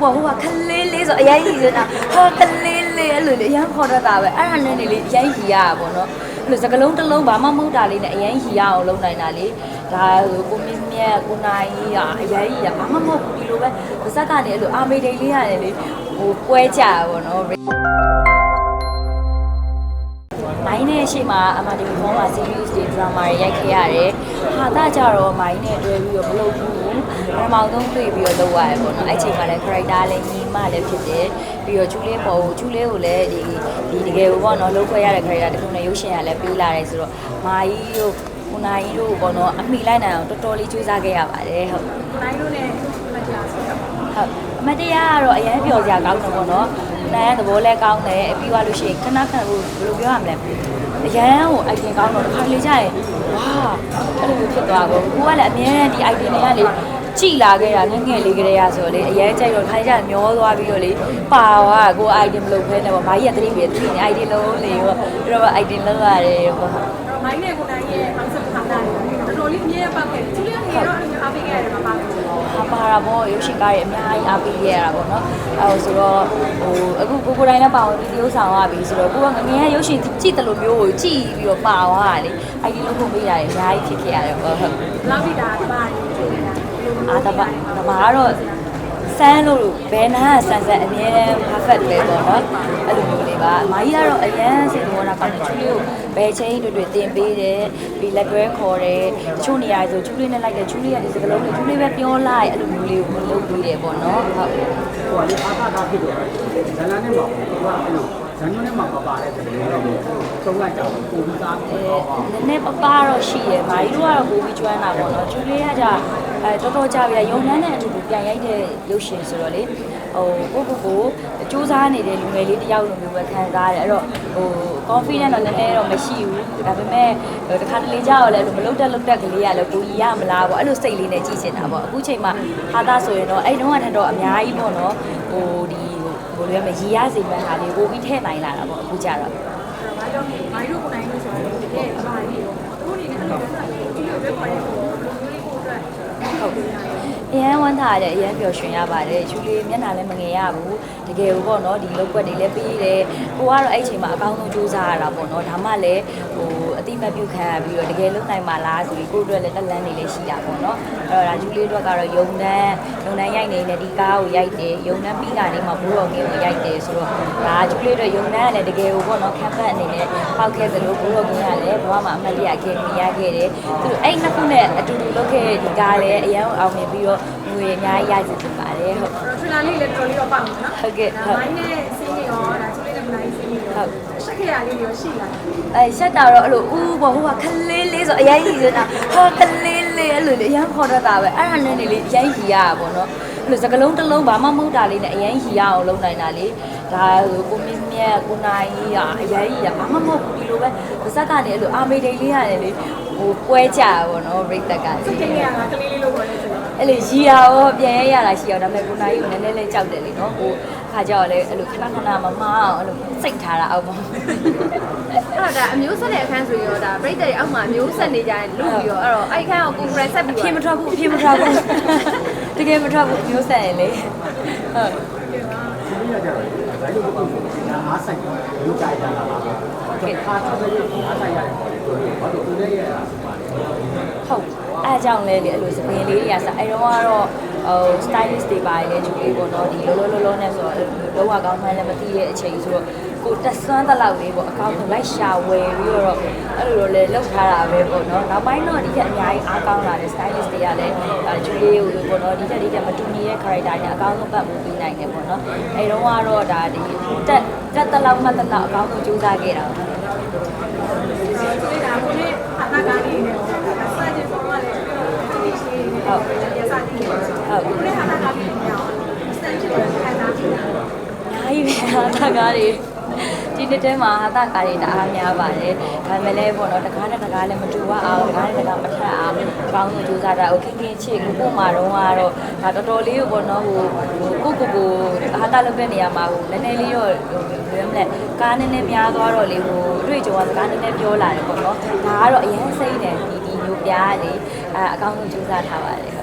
ပေါ့ဟိုကခလေးလေးဆိုအရင်ကြီးဆိုတာဟာခလေးလေးအဲ့လိုလေအရင်ခေါ်တတ်တာပဲအဲ့ဒါနဲ့နေလေအရင်ကြီးရတာပေါ့နော်အဲ့လိုစကလုံးတစ်လုံးဘာမှမဟုတ်တာလေးနဲ့အရင်ကြီးရအောင်လုပ်နိုင်တာလေဒါဟိုကိုမြင့်မြတ်ကိုနိုင်ကြီးကအရင်ကြီးရဘာမှမဟုတ်ဘူးဒီလိုပဲပါဇက်ကနေအဲ့လိုအာမေဒိန်လေးရတယ်လေဟိုပွဲကြတာပေါ့နော်မိုင်းနဲ့ရှေ့မှာအမဒီဘောမှာ series တွေ drama တွေရိုက်ခဲ့ရတယ်။ ဟာတာကြတော့မိုင်းနဲ့တွဲပြီးတော့မလုပ်ဘူး။ပထမဆုံးတွေ့ပြီးတော့လုပ်ရတယ်ပေါ့နော်။အဲ့ချိန်မှာလည်း character လည်းညီမလည်းဖြစ်တယ်။ပြီးတော့ချူလေးပေါ်ကိုချူလေးကိုလည်းဒီဒီတကယ်ကိုပေါ့နော်လုပ်ခွဲရတဲ့ character တစ်ခုနဲ့ရုပ်ရှင်ကလည်းပေးလာတယ်ဆိုတော့မာကြီးတို့ကိုနိုင်ကြီးတို့ပေါ့နော်အမိလိုက်နိုင်အောင်တော်တော်လေးကြိုးစားခဲ့ရပါတယ်ဟုတ်နိုင်လို့နဲ့မတရားဆိုတော့ဟုတ်အမတရားကတော့အရင်ပျော်စရာကောင်းတယ်ပေါ့နော်။ နိုင်သဘောလဲကောင်းတယ်ပြီးသွားလို့ရှိရင်ခဏခဏဟိုဘယ်လိုပြောရမလဲ။အရန်ကို item ကောင်းတော့တစ်ခါလေကြာရင်ဝါအဲ့လိုမျိုးဖြစ်သွားတော့ကိုကလည်းအမြဲတမ်းဒီ item တွေကလေကြည်လာခဲ့တာငယ်ငယ်လေးကလေးရဆိုတော့လေအရင်ကြိုက်တော့ခါကြမျောသွားပြီးတော့လေပါသွားကို item လုပ်ခဲနေပေါ့မာကြီးကတတိပဲတတိနေ item လုံးလေပေါ့ပြီးတော့ item လောက်ရတယ်ပေါ့ မိုင်းနဲ့ကိုနိုင်ရဲ့ concept ထားတာတွေတော်တော်လေးအမြဲပောက်ခဲ့တယ်သူလေးကနေတော့အဲ့လိုအားပေးခဲ့ရတယ်မှာပါဘူးဟာပါတာပေါ့ရုပ်ရှင်ကားတွေအများကြီးအားပေးရတာပေါ့နော်အဲဟိုဆိုတော့ဟိုအခုကိုကိုတိုင်းလည်းပါဝင်ပြီးတရုပ်ဆောင်ရပြီဆိုတော့ကိုကငငယ်ကရုပ်ရှင်ကြည့်တယ်လို့မျိုးကိုကြည့်ပြီးတော့ပါသွားတာလေအဲ့ဒီလိုပုံပေးရတယ်အများကြီးဖြစ်ခဲ့ရတယ်ပေါ့ဟုတ်ဘလောက်ထိဒါတပါးရေးနေတာအာတပတပါကတော့ ဆန်းလို့ဘယ်နာကဆန်းဆန်းအမြဲတမ်း perfect ပဲပေါ့နော်အဲ့လိုမျိုးလေးပါမာကြီးကတော့အရန်စိတ်တော်တာကောင်းတယ်ချူလေးကိုဘယ်ချင်းတွေ့တွေ့တင်ပေးတယ်ပြီးလက်တွဲခေါ်တယ်တချို့နေရာဆိုချူလေးနဲ့လိုက်တယ်ချူလေးကဒီစကလုံးလေးချူလေးပဲပြောလိုက်အဲ့လိုမျိုးလေးကိုလုပ်ပေးတယ်ပေါ့နော်ဟုတ်ဟိုကလေအားသာတာဖြစ်တယ်ဇလန်နဲ့မှာပေါ့အဲ့လို ဇန်ညွန်းနဲ့မှာမပါတဲ့တကယ်တော့သုံးလိုက်ကြတော့ပုံပြီးသားအဲနည်းနည်းပပတော့ရှိရယ်မာကြီးတို့ကတော့ပိုပြီးကျွမ်းတာပေါ့နော်ချူလေးကကြအဲတော်တော်ကြာပြီလားယုံနှမ်းတဲ့အတူတူပြန်ရိုက်တဲ့ရုပ်ရှင်ဆိုတော့လေဟိုကိုကိုကိုစူးစမ်းနေတဲ့လူငယ်လေးတယောက်လိုမျိုးပဲခံစားရတယ်အဲ့တော့ဟို confidence တော့နည်းနည်းတော့မရှိဘူးဒါပေမဲ့တခါတလေကြာတော့လည်းမလုတ်တက်လုတ်တက်ကလေးကလည်းကိုကြီးရမလားပေါ့အဲ့လိုစိတ်လေးနဲ့ကြည့်ချင်တာပေါ့အခုချိန်မှာဟာသားဆိုရင်တော့အဲ့တုန်းကထက်တော့အများကြီးပေါ့နော်ဟိုဒီ ဟိုလိုရမယ်ရည်ရစေမဲ့ဟာလေးကိုပြီးထည့်နိုင်လာတာပေါ့အခုကြတော့ဘာကြောင့်မိုင်းတို့ကိုနိုင်လို့ဆိုတော့တကယ်အပါကြီးရောအခုအနေနဲ့အဲ့လိုပဲဒီလိုပဲပေါ်ရပုံလိုမျိုးလေးကိုအတွက်ဟုတ်အရန်ဝမ်းသာရတယ်အရန်ပျော်ရွှင်ရပါတယ်ချူလေးမျက်နှာလည်းမငယ်ရဘူးတကယ်ကိုပေါ့နော်ဒီလောက်ွက်တွေလည်းပေးတယ်ကိုကတော့အဲ့ချိန်မှာအကောင်းဆုံးကြိုးစားရတာပေါ့နော်ဒါမှလည်းဟို အတိမတ်ပြုခံရပြီးတော့တကယ်လုံနိုင်မှာလားဆိုပြီးကိုတို့လည်းတက်လန်းနေလည်းရှိတာပေါ့နော်အဲ့တော့ဒါချူလေးတို့ကတော့ယုံတန်းယုံတန်းရိုက်နေတဲ့ဒီကားကိုရိုက်တယ်ယုံတန်းပြီးကနေမှဘိုးတော်ကင်းကိုရိုက်တယ်ဆိုတော့ဒါချူလေးတို့ယုံတန်းကလည်းတကယ်ကိုပေါ့နော်ခံဖက်အနေနဲ့ပောက်ခဲ့သလိုဘိုးတော်ကင်းကလည်းဘဝမှာအမှတ်တရခင်မြင်ရခဲ့တယ်သူအဲ့နှစ်ခုနဲ့အတူတူလုပ်ခဲ့တဲ့ဒီကားလည်းအရန်အောင်မြင်ပြီးတော့ငွေအများကြီးရစေချင်ပါတယ်ဟုတ်ထရလာလေးလည်းတော်တော်လေးတော့ပေါ့နော်ဟုတ်ကဲ့ဟုတ်မိုင်းနဲ့စင်းနေရောဒါချိ လေးနဲ့မနိုင်စင်းနေရောရှက်ခရလေးတွေရောရှိလာတယ်အဲရှက်တာတော့အဲ့လိုဦးဘောဟိုကခလေးလေးဆိုအရင်ကြီးဆိုတာဟာခလေးလေးအဲ့လိုလေအရင်ခေါ်တတ်တာပဲအဲ့ဒါနဲ့နေလေအရင်ကြီးရတာပေါ့နော်အဲ့လိုစကလုံးတစ်လုံးဘာမှမဟုတ်တာလေးနဲ့အရင်ကြီးရအောင်လုပ်နိုင်တာလေဒါဟိုကိုမြင့်မြတ်ကိုနိုင်ကြီးကအရင်ကြီးရဘာမှမဟုတ်ဘူးဒီလိုပဲပါဇက်ကနေအဲ့လိုအာမေဒိန်လေးရတယ်လေဟိုပွဲကြတာပေါ့နော်ရိတ်တက်ကစိတ်ကလေးကကလေးလေးလို့ပြောနေဆိုတော့ အဲ့လေရီတာရောပြန်ရရတာရှိအောင်ဒါပေမဲ့ကိုနိုင်ကိုနည်းနည်းလေးကြောက်တယ်လေနော်ဟိုခါကြောက်လေအဲ့လိုခဏခဏမမအောင်အဲ့လိုစိတ်ထားတာအောက်မှာအဲ့တော့ဒါအမျိုးဆက်တဲ့အခန်းဆိုရောဒါပြိတ္တတွေအောက်မှာအမျိုးဆက်နေကြရင်လူပြီးတော့အဲ့တော့အဲ့ခန်းကိုကိုယ်ရက်ဆက်ပြီးအဖြစ်မထွက်ဘူးအဖြစ်မထွက်ဘူးတကယ်မထွက်ဘူးမျိုးဆက်ရင်လေဟုတ် ဒီနေ့ကျတော့ဇန်ညွန်းကိုအားဆိုင်လူကြိုက်တာလားတော့ခါချတဲ့အားဆိုင်ရတယ်ပေါ့လေဘာလို့သူလည်းရတာဆိုပါလေဟုတ်အဲအကြောင်းလဲလေအဲ့လိုစပင်လေးတွေကစအဲ့တော့ကတော့ဟို stylist တွေပါလေသူလေးပေါ့နော်ဒီလောလောလောလောနဲ့ဆိုတော့လောကကောင်းမှန်းလည်းမသိတဲ့အချိန်ဆိုတော့ ကိုတက်ဆွမ်းတလောက်လေးပေါ့အကောင့်ကိုလိုက်ရှာဝယ်ပြီးတော့အဲ့လိုလိုလေလောက်ထားတာပဲပေါ့နော်နောက်ပိုင်းတော့ဒီထက်အများကြီးအားကောင်းလာတဲ့ stylist တွေကလည်းဒါဂျူလေးကိုပေါ့နော်ဒီထက်ဒီထက်မတူညီတဲ့ character နဲ့အကောင်းဆုံးပတ်မှုပေးနိုင်တယ်ပေါ့နော်အဲ့တော့ကတော့ဒါဒီတက်တက်တလောက်မှတ်တလောက်အကောင်းဆုံးကြိုးစားခဲ့တာပါဒီကကိုနဲ့ဟာတာကားလေးနဲ့ဆက်ကျင်ပေါ်လာတယ်ဒီရှိနေတယ်ရစားကြည့်တယ်ကိုနဲ့ဟာတာကားလေးနဲ့အောင်စတန်ချစ်တယ်ခံစားကြည့်တာအများကြီးပဲဟာတာကားတွေ ဒီနှစ်ထဲမှာဟာသကားတွေတအားများပါတယ်ဒါပေမဲ့လည်းပေါ့နော်တကားနဲ့တကားလည်းမတူပါအောင်တကားနဲ့တကားမထပ်အောင်ပေါင်းလို့ကြိုးစားတာကိုခင်ခင်ချစ်ကိုကို့မှာတော့ကတော့ဒါတော်တော်လေးကိုပေါ့နော်ဟိုကိုကိုကိုဟာသလုပ်တဲ့နေရာမှာဟိုနည်းနည်းလေးတော့ဘယ်မလဲကားနည်းနည်းများသွားတော့လေဟိုတွေ့ကြုံကစကားနည်းနည်းပြောလာတယ်ပေါ့နော်ဒါကတော့အရင်စိတ်နဲ့ဒီဒီမျိုးပြားလေအအကောင်းဆုံးကြိုးစားထားပါတယ်